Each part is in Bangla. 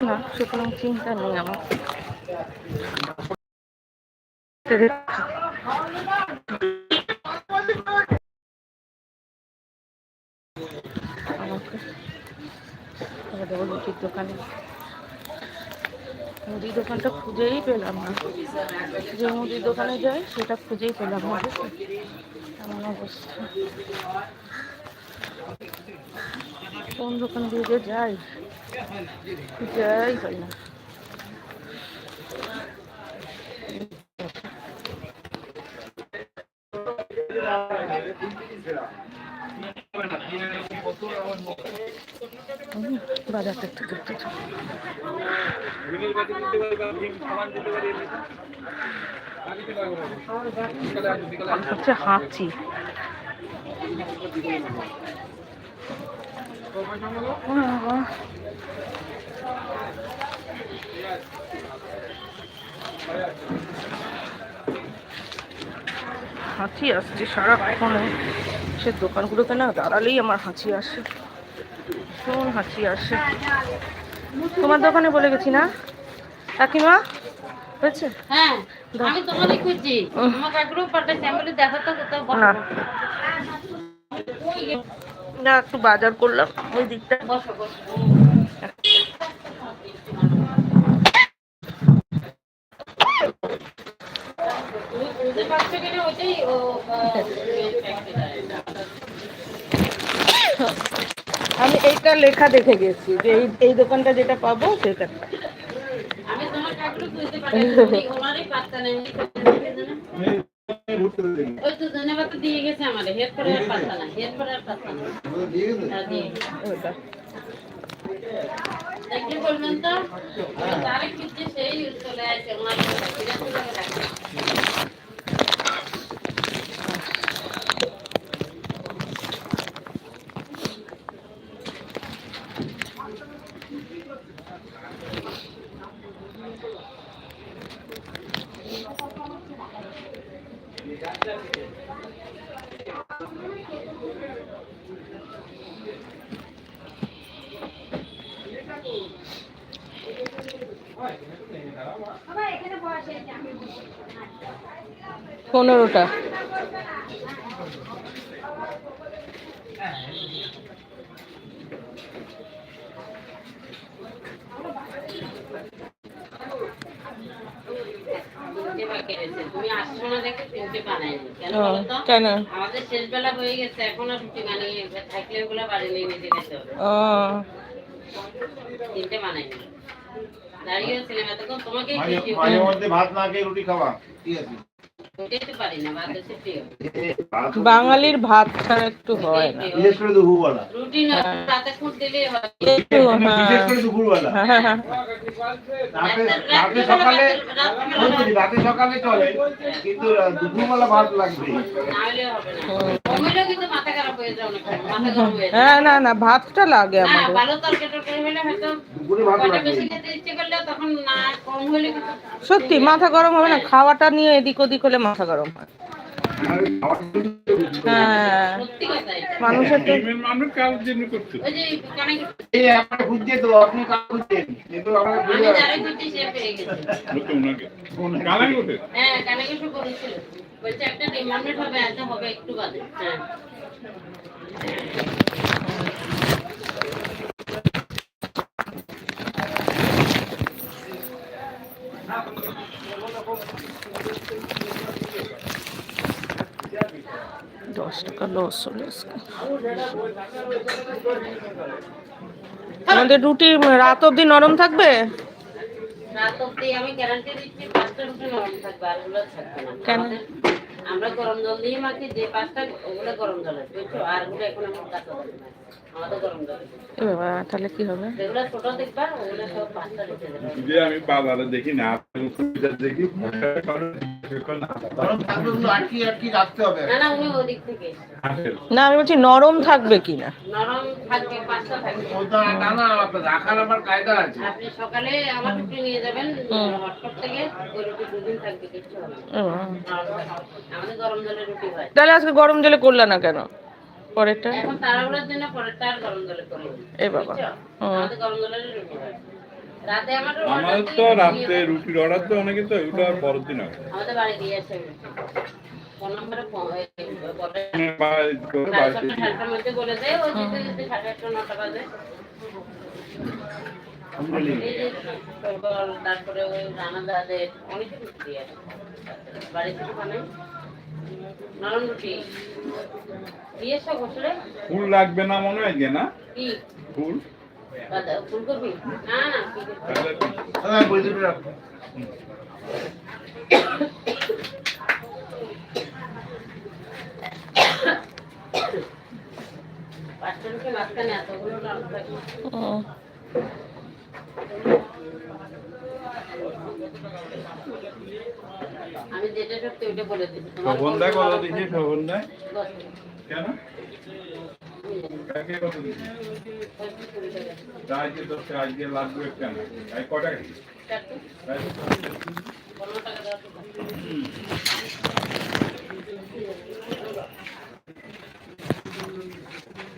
না, সুতরাং চিন্তা নেই আমার। লুচির দোকানে। মুদির দোকানটা খুঁজেই পেলাম না। যে মুদির দোকানে যাই সেটা খুঁজেই পেলাম না। এমন অবস্থা। কোন দোকান দিয়ে যাই হয় না বাজারটা হাঁচি আসছে সারাক্ষণে। সে দোকানগুলোতে না দাঁড়ালেই আমার হাঁচি আসে। ভীষণ হাঁচি আসে। তোমার দোকানে বলে গেছি না? কাকিমা হয়েছে? হ্যাঁ আমি তোমারই খুঁজছি। আমার কাকুরও পাঠাচ্ছি আমি বলি তো কোথাও। না একটু বাজার করলাম ওই দিকটা। আমি এইটা লেখা দেখে গেছি যে এই এই দোকানটা যেটা পাবো সেটা। আমি তোমার কাকুরও বুঝতে ওনারই পাত্তা নেই। ওই তো ধন্যবাদ দিয়ে গেছে আমাদের হেড করে আর পাত্তা না হেড করে আর পাত্তা না দিয়ে গেছে। ওইটা একটু বলবেন তো তারে সেই চলে আসে ওনার। পনেরোটা। তিনটে বাকি রয়েছে। তুমি আসছো না দেখে তিনটে বানাইনি। কেন? আমাদের শেষ বেলা হয়ে গেছে এখন আর রুটি বানিয়ে থাকলে ওগুলো বাড়ি নিয়ে নিতে যেতে ও। তিনটে বানাইনি। দাঁড়িয়ে ছিলাম এতক্ষণ মধ্যে ভাত না খেয়ে রুটি খাওয়া ঠিক আছে। বাঙালির ভাত ছাড়া একটু হয় না। বিশেষ করে দুপুরবেলা। রুটি না রাতে খুঁট দিলে হয়। একটু বিশেষ হ্যাঁ। করে দুপুরবেলা। হ্যাঁ, হ্যাঁ, রাতে রাতে সকালে রাতে সকালে চলে কিন্তু দুপুরবেলা ভাত লাগবে। না হবে না। হয়ে না না ভাতটা লাগে আমাদের। কিন্তু সত্যি মাথা গরম হবে না খাওয়াটা নিয়ে এদিক ওদিক হলে মাথা গরম হয়। হ্যাঁ। মানুষের আমরা আমরা হ্যাঁ করেছিল বলছে একটা ডিমান্ডেড হবে আচ্ছা হবে একটু বাদে। দশ টাকা লস হলো আমাদের রুটি রাত অবধি নরম থাকবে? রাত অব্দি আমি গ্যারান্টি দিচ্ছি পাঁচটা রুটি নরম থাকবে আরগুলো থাকবে না। আমরা গরম জল দিয়ে মাখি যে পাঁচটা ওগুলো গরম জল আছে বুঝছ? আর ওগুলো এখন আমার কাঁচা জল না। আমাদের গরম জল। বাবা তাহলে কি হবে? যেগুলো ছোট দেখবা ওগুলো সব পাঁচটা রেখে যে আমি বাজারে দেখি না দেখি গরম থাকলে ওগুলো আটকে আটকে রাখতে হবে? না না উনি ওদিক থেকে আসেন। না আমি বলছি নরম থাকবে কিনা নরম থাকবে পাঁচটা থাকবে। না না রাখার আবার কায়দা আছে। আপনি সকালে আমার নিয়ে যাবেন হটপট থেকে ওই রুটি দুদিন থাকবে হবে হয়। তাহলে আজকে গরম জলে করলা না কেন? পরেরটা? এখন তাড়াহুড়োর জন্য পরেরটা আর গরম জলে করি এ বাবা। আমাদের গরম রুটি হয়। রাতে আমাদের আমাদের তো রাত্রে রুটির অর্ডার তো অনেকে তো আর পরের দিন হবে। আমাদের বাড়ি দিয়ে আসে ফোন নম্বরে ফোন বলে করে মধ্যে বলে দেয় ওই যেতে যেতে সাড়ে আটটা নটা বাজে। যে তারপর তারপরে ওই অনেক বাড়ি থেকে বানাই নরম রুটি। দিয়ে এসো বসলে ফুল লাগবে না মনে হয় না? কি? ফুল? ফুলকপি? না না কি করবি? তাহলে দাদা বই দুটো রাখো। পাঁচটা রুটি মাঝখানে এতগুলো আমি যেটা সত্যি ওইটা বলে শোভন কত শোভন দেয় কেন? কাকে কত দিচ্ছে আজকে দশ আজকে লাগবে কেন? কটা কি টাকা দেওয়া তো দিছো, এর গ্যাস সিলিন্ডারটা তোলো, দোকান ভাগে। না খাই দিই আমি দেখো, দাও না। আসলে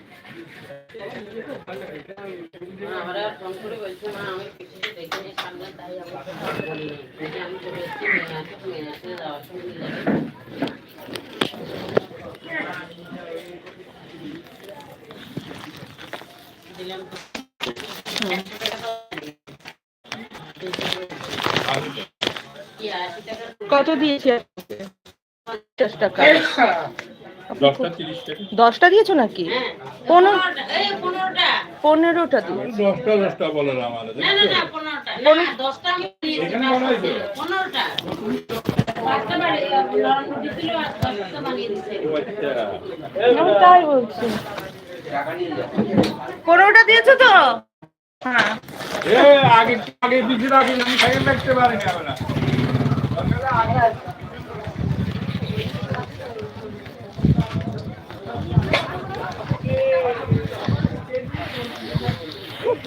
মা আমার আর ফোন করে বলছে, মা, আমি পিছনে দেখিনি সামনে, তাই আমার কথা বলিনি। বলছে, আমি চলে এসেছি, মেয়ে আসুক, মেয়ে আসলে যাওয়ার সময় নিয়ে যাবে। দিলাম তো। কি, আশি টাকার কত দিয়েছি আপনাকে? পঞ্চাশ টাকা দশটা দিয়েছ নাকি? হ্যাঁ, পনেরো পনেরোটা, দিয়েছি, তাই বলছি। পনেরোটা দিয়েছ তো? হ্যাঁ। এ আগে আগে পিছিয়ে রাখি আমি খাইয়ে দেখতে পারিনি আমরা হয়ে যাচ্ছে খাওয়া ওই দেখ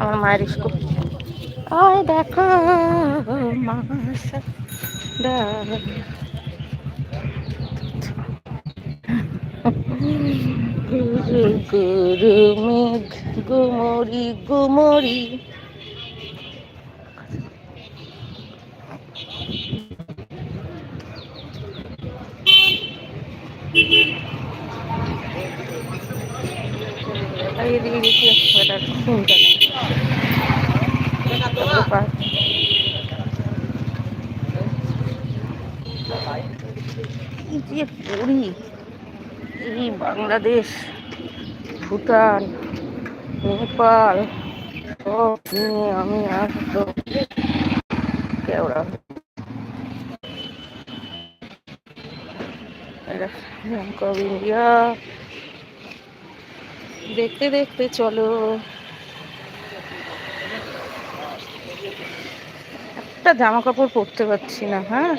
আমার মায়ের স্কুল। দেখো মাসা গুরু গুরু মেঘ গুমরি গুমরি। এদিকে দেখি নেই। যে পুরী এই বাংলাদেশ। ভুটান, নেপাল, সব নিয়ে আমি আসব। কেওড়া। Bank of India. দেখতে দেখতে চলো। একটা জামা কাপড় পরতে পারছি না হ্যাঁ?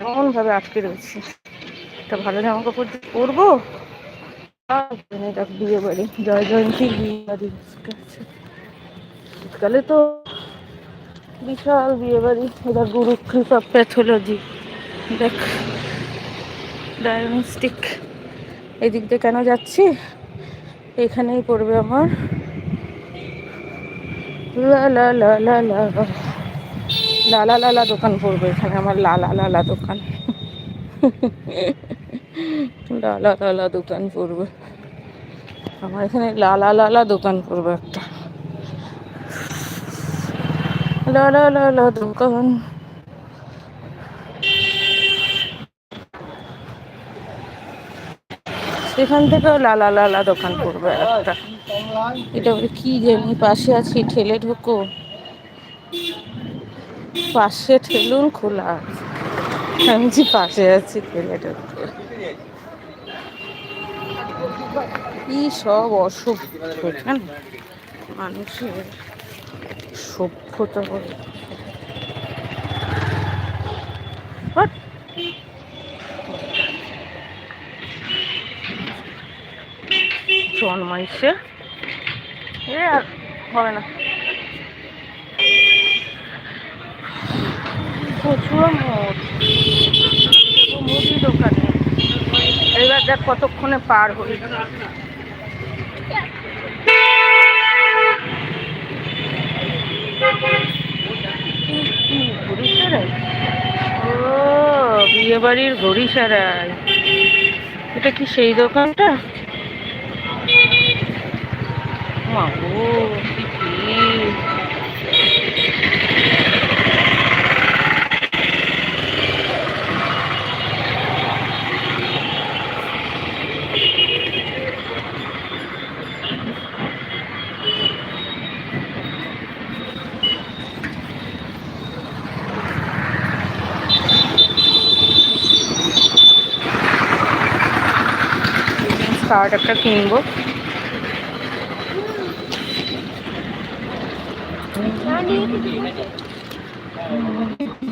এমন ভাবে আটকে রয়েছি। একটা ভালো জামা কাপড় পরবো? দেখ বিয়ে বাড়ি জয় জয়ন্তীর বিয়ে বাড়ি। শীতকালে তো বিশাল বিয়ে বাড়ি, এবার গুরু কৃপা প্যাথোলজি দেখ ডায়াগনস্টিক এদিক দিয়ে কেন যাচ্ছি? এখানেই পড়বে আমার। লা লা লা লা লা লালা লালা দোকান পড়বে এখানে, আমার লালা লালা দোকান। লালা লালা দোকান পড়বে আমার এখানে লালা লালা দোকান পড়বে একটা লালা লালা দোকান এখান থেকেও লালা লালা দোকান করবে একটা এটা কি জানি পাশে আছি ঠেলে ঢুকো পাশে ঠেলুন খোলা। আমি যে পাশে আছি ঠেলে ঢোকো কি সব অসভ্য এখানে মানুষের সভ্যতা বলে। জন্মাইছে এ আর হবে না। প্রচুর দেখো মুদি। দোকানে এবার দেখ কতক্ষণে পার হই। ঘড়ি সারাই ও বিয়ে বাড়ির ঘড়ি সারাই এটা কি সেই দোকানটা? মা গো কি ভিড়। স্কার্ট একটা কিনবো। Thank তিনটা